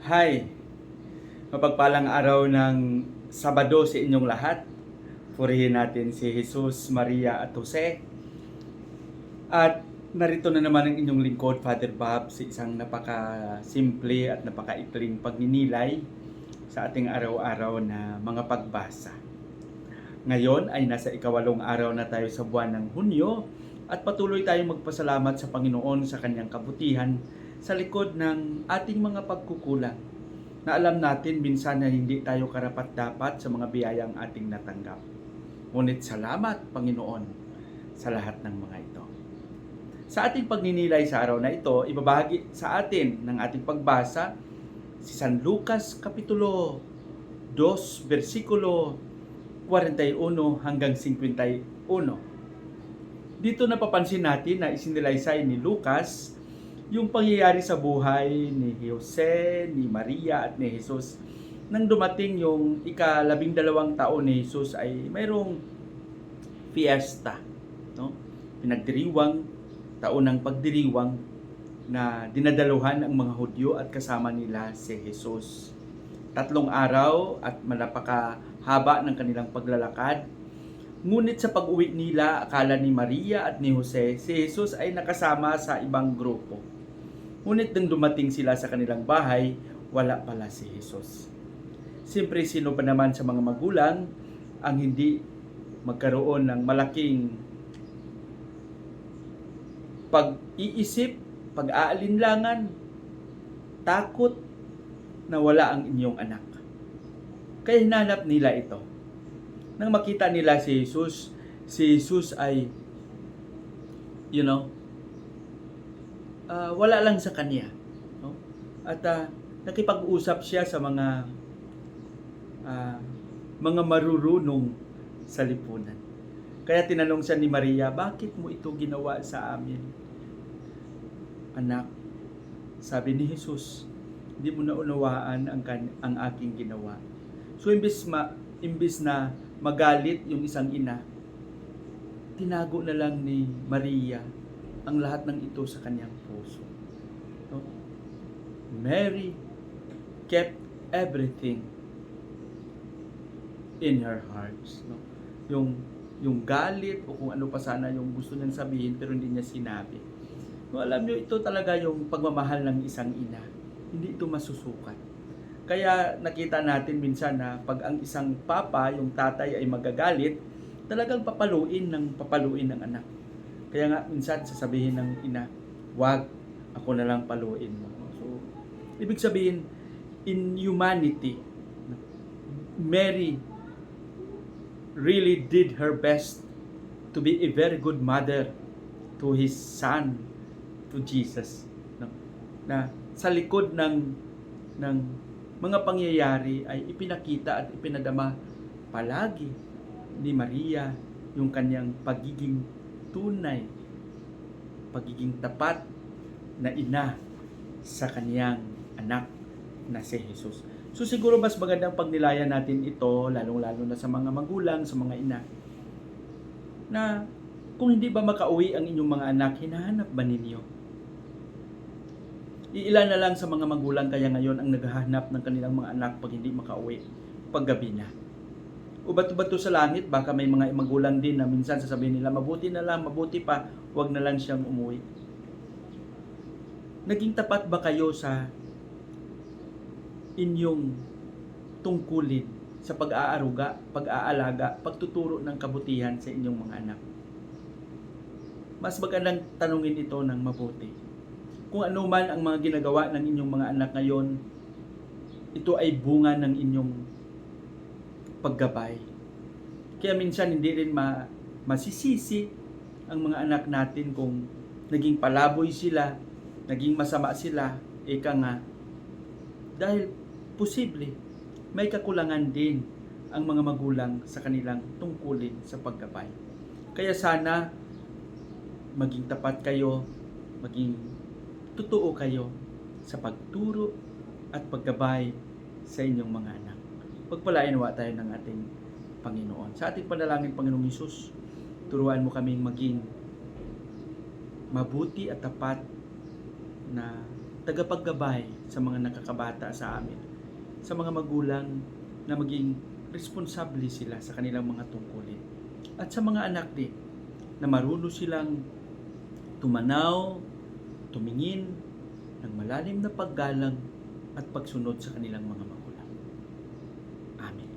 Hi! Mapagpalang araw ng Sabado sa inyong lahat. Purihin natin si Jesus, Maria at Jose. At narito na naman ang inyong lingkod, Father Bob, sa isang napaka-simple at napaka-ikling pagninilay sa ating araw-araw na mga pagbasa. Ngayon ay nasa ikawalong araw na tayo sa buwan ng Hunyo at patuloy tayong magpasalamat sa Panginoon sa kanyang kabutihan sa likod ng ating mga pagkukulang na alam natin minsan na hindi tayo karapat-dapat sa mga biyayang ating natanggap. Ngunit salamat, Panginoon, sa lahat ng mga ito. Sa ating pagninilay sa araw na ito, ibabahagi sa atin ng ating pagbasa si San Lucas Kapitulo 2, versikulo 41 hanggang 51. Dito napapansin natin na isinilaysay ni Lucas yung pangyayari sa buhay ni Jose, ni Maria at ni Jesus nang dumating yung ikalabing dalawang taon ni Jesus ay mayroong fiesta, no? Pinagdiriwang, taon ng pagdiriwang na dinadaluhan ang mga Hudyo at kasama nila si Jesus. Tatlong araw at malapakahaba ng kanilang paglalakad. Ngunit sa pag-uwi nila, akala ni Maria at ni Jose, si Jesus ay nakasama sa ibang grupo. Ngunit nang dumating sila sa kanilang bahay, wala pala si Jesus. Siyempre, sino pa naman sa mga magulang ang hindi magkaroon ng malaking pag-iisip, pag-aalinlangan, takot na wala ang inyong anak. Kaya hinanap nila ito. Nang makita nila si Jesus, si Jesus ay, you know, ah, wala lang sa kanya. No? At ah, nakipag-usap siya sa mga ah, mga marurunong sa lipunan. Kaya tinanong siya ni Maria, bakit mo ito ginawa sa amin? Anak, sabi ni Jesus, hindi mo naunawaan ang, kan- ang aking ginawa. So, imbis, ma, imbis na magalit yung isang ina, tinago na lang ni Maria ang lahat ng ito sa kanyang puso. No? Mary kept everything in her hearts. No? Yung, yung galit o kung ano pa sana yung gusto niyang sabihin pero hindi niya sinabi. No, alam niyo, ito talaga yung pagmamahal ng isang ina. Hindi ito masusukat. Kaya nakita natin minsan na pag ang isang papa, yung tatay ay magagalit, talagang papaluin ng papaluin ng anak. Kaya nga minsan sasabihin ng ina, wag, ako na lang paluin mo. So, ibig sabihin, in humanity, Mary really did her best to be a very good mother to his son, to Jesus. No? Na sa likod ng ng mga pangyayari ay ipinakita at ipinadama palagi ni Maria yung kanyang pagiging tunay, pagiging tapat na ina sa kanyang anak na si Jesus. So siguro mas magandang pagnilayan natin ito, lalong-lalo na sa mga magulang, sa mga ina, na kung hindi ba makauwi ang inyong mga anak, hinahanap ba ninyo? Iilan na lang sa mga magulang kaya ngayon ang naghahanap ng kanilang mga anak pag hindi makauwi paggabi na. Ubat-bato sa langit, baka may mga magulang din na minsan sasabihin nila, mabuti na lang, mabuti pa, wag na lang siyang umuwi. Naging tapat ba kayo sa inyong tungkulin sa pag-aaruga, pag-aalaga, pagtuturo ng kabutihan sa inyong mga anak? Mas magandang tanungin ito ng mabuti. Kung ano man ang mga ginagawa ng inyong mga anak ngayon, ito ay bunga ng inyong paggabay. Kaya minsan hindi rin ma masisisi ang mga anak natin kung naging palaboy sila, naging masama sila, eka nga. Dahil posible, may kakulangan din ang mga magulang sa kanilang tungkulin sa paggabay. Kaya sana maging tapat kayo, maging totoo kayo sa pagturo at paggabay sa inyong mga anak. Pagpalain nawa tayo ng ating Panginoon. Sa ating panalangin, Panginoong Isus, turuan mo kaming maging mabuti at tapat na tagapaggabay sa mga nakakabata sa amin, sa mga magulang na maging responsable sila sa kanilang mga tungkulin. At sa mga anak din, na marunong silang tumanaw, tumingin ng malalim na paggalang at pagsunod sa kanilang mga magulang. Amen.